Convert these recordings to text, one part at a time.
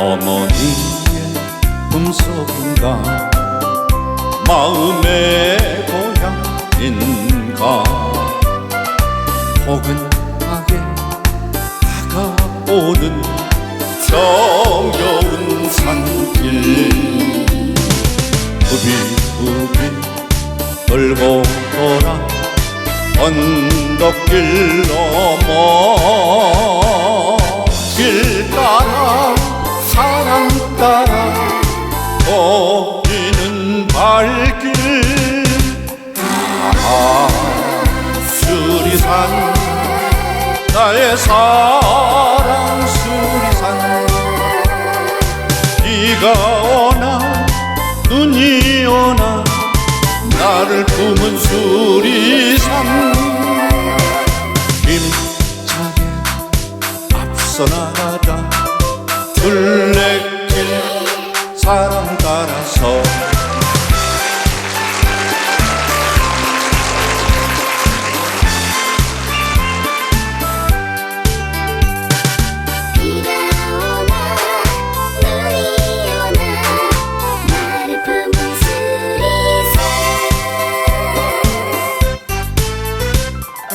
어머니의 품속인가? 마음의 고향인가? 포근하게 다가오는 정겨운 산길. 우비우비 돌고 돌아 언덕길 넘어 따라 보이는 발길. 아 수리산 나의 사랑 수리산. 비가 오나 눈이 오나 나를 품은 수리산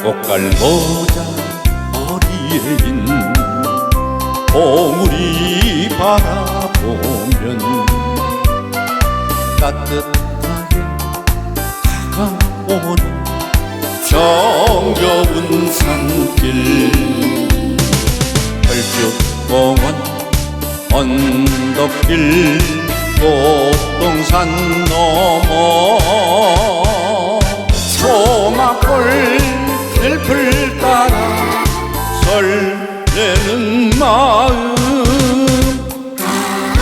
꽃갈모자 머리에 있는 봉우리 바라보면 따뜻하게 다가오는 정겨운 산길. 펄쭉공원 언덕길 꽃동산 넘어 소막골 들풀 따라 설레는 마음.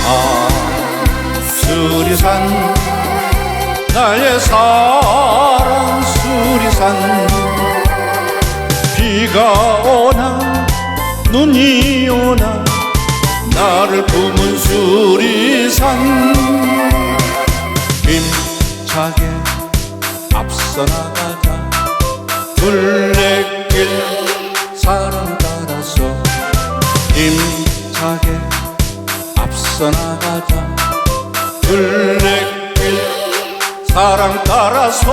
아 수리산 나의 사랑 수리산. 비가 오나 눈이 오나 나를 품은 수리산. 힘차게 앞서 나가자. 둘레길 사랑 따라서 힘차게 앞서 나가자. 둘레길 사랑 따라서